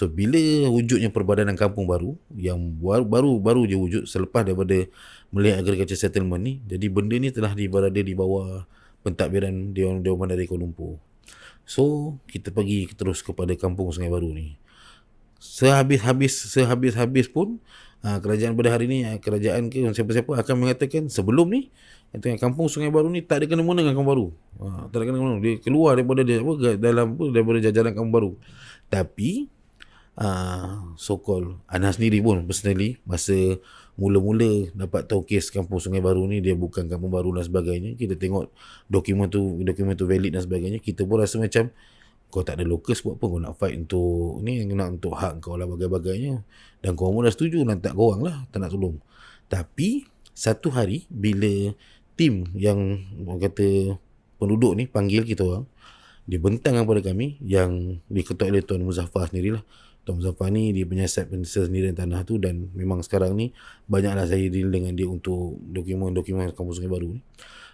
So bila wujudnya Perbadanan Kampung Baru yang baru baru, baru je wujud selepas daripada Malay Agriculture Settlement ni, jadi benda ni telah di berada di bawah pentadbiran Dewan Dewan Bandar Kuala Lumpur. So kita pergi terus kepada Kampung Sungai Baru ni. Sehabis-habis sehabis-habis pun ha, kerajaan pada hari ni kerajaan ke siapa-siapa akan mengatakan sebelum ni kata kampung Sungai Baru ni tak ada kena mengena dengan Kampung Baru. Ha, tak ada kena mengena. Dia keluar daripada dia apa dalam daripada jajaran Kampung Baru. Tapi uh, so called Ana sendiri pun personally masa mula-mula dapat tahu kes kampung Sungai Baru ni dia bukan kampung baru dan sebagainya kita tengok dokumen tu dokumen tu valid dan sebagainya kita pun rasa macam kau tak ada lokus buat apa? Kau nak fight untuk ni nak untuk hak kau lah bagai-bagainya dan kau pun dah setuju tak kau lah tak nak tolong. Tapi satu hari bila tim yang orang kata penduduk ni panggil kita orang dia bentang kepada kami yang diketuai oleh Tuan Muzaffar sendirilah Tom Muzaffar ni dia penyiasat sendirian tanah tu dan memang sekarang ni banyaklah saya deal dengan dia untuk dokumen-dokumen kampung Sungai Baru ni.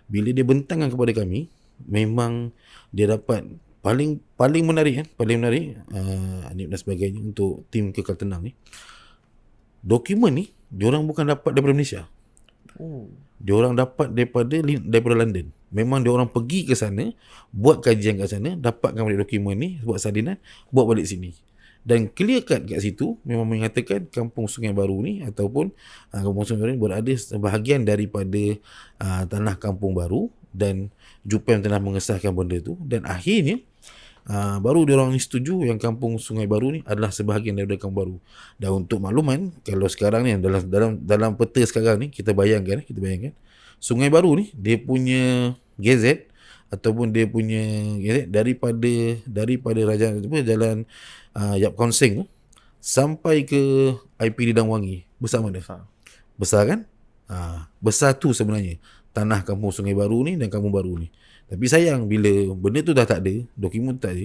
Bila dia bentangkan kepada kami, memang dia dapat paling paling menarik kan, paling menarik uh, dan sebagainya untuk tim kekal tenang ni. Dokumen ni diorang bukan dapat daripada Malaysia. Oh. Diorang dapat daripada daripada London. Memang dia orang pergi ke sana, buat kajian kat sana, dapatkan balik dokumen ni, buat salinan, buat balik sini dan clear cut kat situ memang mengatakan kampung Sungai Baru ni ataupun uh, kampung Sungai Baru ni berada sebahagian daripada uh, tanah kampung baru dan JUPEM telah mengesahkan benda tu. Dan akhirnya uh, baru dia orang ni setuju yang kampung Sungai Baru ni adalah sebahagian daripada kampung baru. Dan untuk makluman kalau sekarang ni dalam dalam dalam peta sekarang ni kita bayangkan kita bayangkan Sungai Baru ni dia punya gazette ataupun dia punya gazette daripada daripada raja apa jalan uh, Yap Konsing tu sampai ke IP Lidang Wangi besar mana? Besar. Besar kan? Ha, besar tu sebenarnya tanah kampung Sungai Baru ni dan kampung baru ni. Tapi sayang bila benda tu dah tak ada, dokumen tak ada,